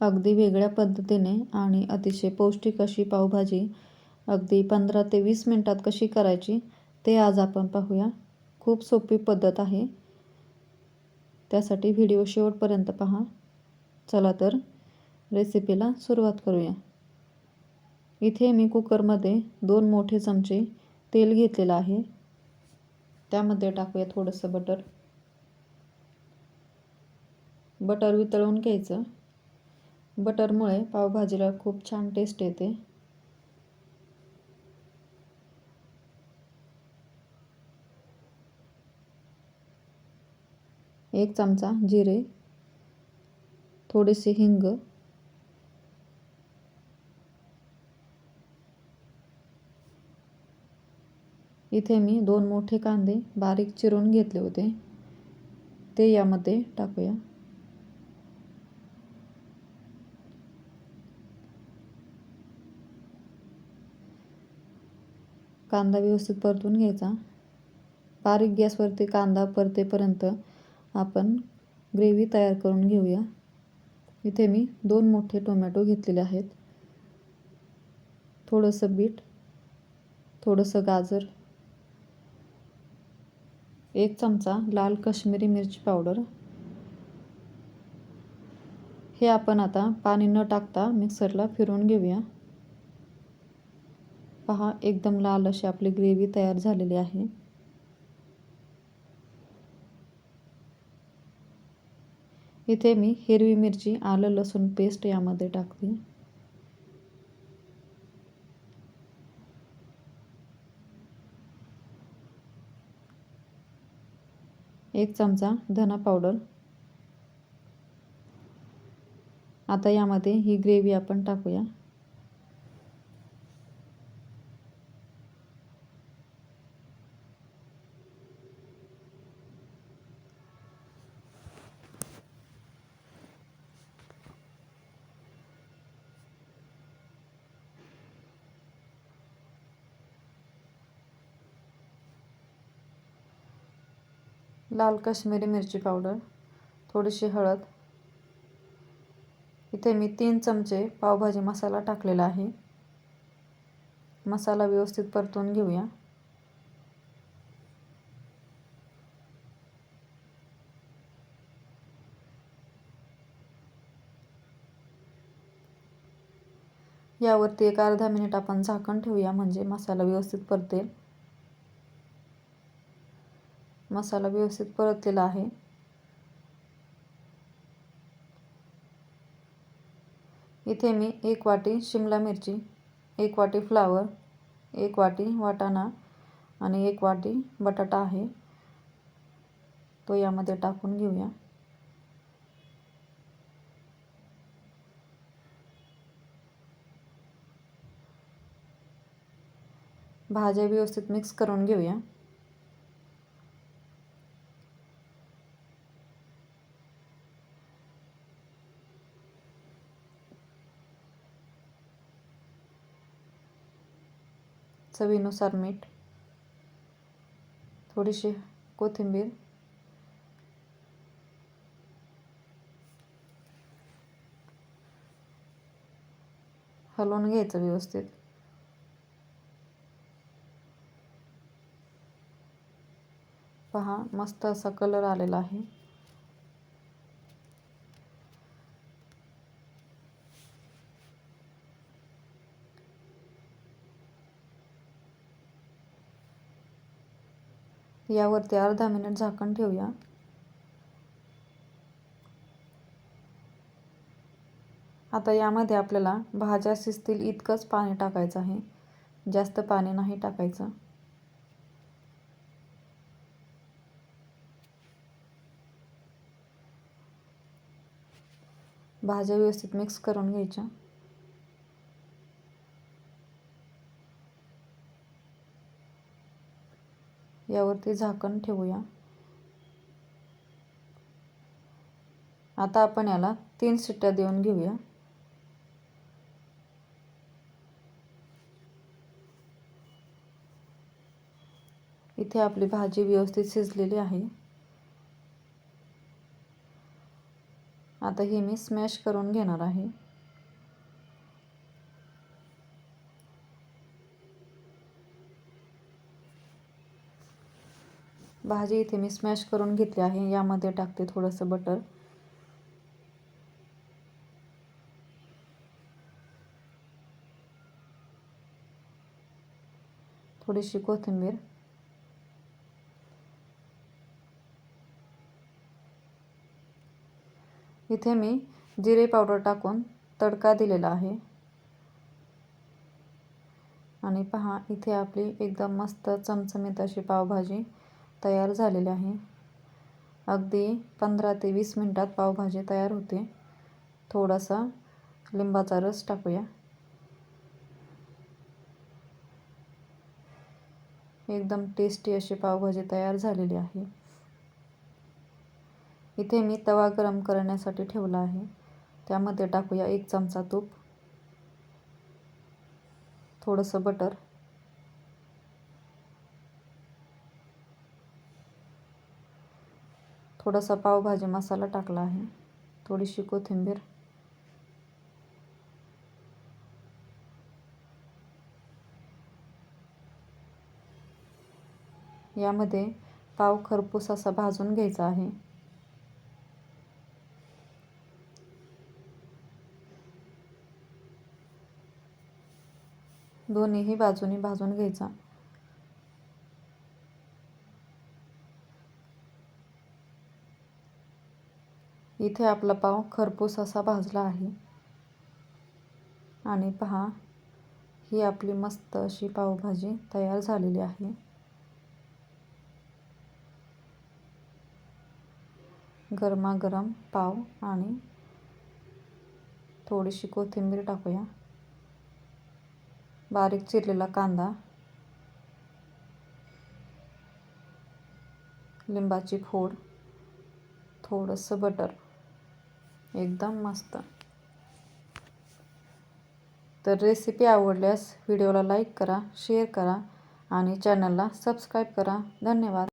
अगदी वेगळ्या पद्धतीने आणि अतिशय पौष्टिक अशी पावभाजी अगदी पंधरा ते वीस मिनटात कशी करायची ते आज आपण पाहूया. खूप सोपी पद्धत आहे. त्यासाठी व्हिडिओ शेवटपर्यंत पहा. चला तर रेसिपीला सुरुवात करूया. इथे मी कुकरमध्ये दोन मोठे चमचे तेल घेतलेलं आहे. त्यामध्ये टाकूया थोडंसं बटर. बटर वितळवून घ्यायचं. बटरमुळे पावभाजीला खूप छान टेस्ट येते. एक चमचा जिरे थोडेसे हिंग इथे मी दोन मोठे कांदे बारीक चिरून घेतले होते. ते यामध्ये टाकूया. कांदा व्यवस्थित परतून घ्यायचा. बारीक गॅसवरती कांदा परतेपर्यंत आपण ग्रेव्ही तयार करून घेऊया. इथे मी दोन मोठे टोमॅटो घेतलेले आहेत. थोडंसं बीट थोडंसं गाजर एक चमचा लाल कश्मीरी मिरची पावडर. हे आपण आता पाणी न टाकता मिक्सरला फिरवून घेऊया. पहा एकदम लाल अशी आपली ग्रेव्ही तयार झालेली आहे. इथे मी हिरवी मिरची आलं लसूण पेस्ट यामध्ये टाकते. एक चमचा धना पावडर. आता यामध्ये ही ग्रेव्ही आपण टाकूया. लाल काश्मीरी मिरची पावडर थोडीशी हळद. इथे मी तीन चमचे पावभाजी मसाला टाकलेला आहे. मसाला व्यवस्थित परतून घेऊया. यावरती एक अर्धा मिनिट आपण झाकण ठेवूया म्हणजे मसाला व्यवस्थित परतेल. मसाला व्यवस्थित परतलेला आहे. इथे मी एक वाटी शिमला मिरची एक वाटी फ्लावर एक वाटी वाटाणा आणि एक वाटी बटाटा आहे. तो यामध्ये टाकून घेऊया. भाज्या व्यवस्थित मिक्स करून घेऊया. चवीनुसार मीठ थोडीशी कोथिंबीर हलवून घ्यायचं व्यवस्थित. पहा मस्त असा कलर आलेला आहे. यावरती अर्धा मिनिट झाकण ठेवूया. आता यामध्ये आपल्याला भाज्या शिजतील इतकंच पाणी टाकायचं आहे. जास्त पाणी नाही टाकायचं. भाज्या व्यवस्थित मिक्स करून घ्यायच्या. यावरती झाकण ठेवूया. आता आपण याला तीन शिट्ट्या देऊन घेऊया. इथे आपली भाजी व्यवस्थित शिजलेली आहे. आता हे मी स्मॅश करून घेणार आहे. भाजी इथे मी स्मॅश करून घेतली आहे. यामध्ये टाकते थोडंसं बटर थोडीशी कोथिंबीर. इथे मी जिरे पावडर टाकून तडका दिलेला आहे. आणि पहा इथे आपली एकदम मस्त चमचमीत अशी पावभाजी तयार झालेले आहे. अगदी पंधरा ते वीस मिनटात पावभाजी तयार होते. थोडासा लिंबाचा रस टाकूया. एकदम टेस्टी अशी पावभाजी तयार झालेली आहे. इथे मी तवा गरम करण्यासाठी ठेवला आहे. त्यामध्ये टाकूया एक चमचा तूप. थोडंसं बटर थोडासा पावभाजी मसाला टाकला आहे. थोडीशी कोथिंबीर. यामध्ये पाव खरपूस असा भाजून घ्यायचा आहे. दोन्हीही बाजूनी भाजून घ्यायचा. इथे आपला पाव खरपूस असा भाजला आहे. आणि पहा ही आपली मस्त अशी पावभाजी तयार झालेली आहे. गरमागरम पाव आणि थोडीशी कोथिंबीर टाकूया. बारीक चिरलेला कांदा लिंबाची फोड थोडंसं बटर एकदम मस्त. तर रेसिपी आवडल्यास व्हिडिओला लाईक करा शेअर करा आणि चॅनलला सबस्क्राईब करा. धन्यवाद.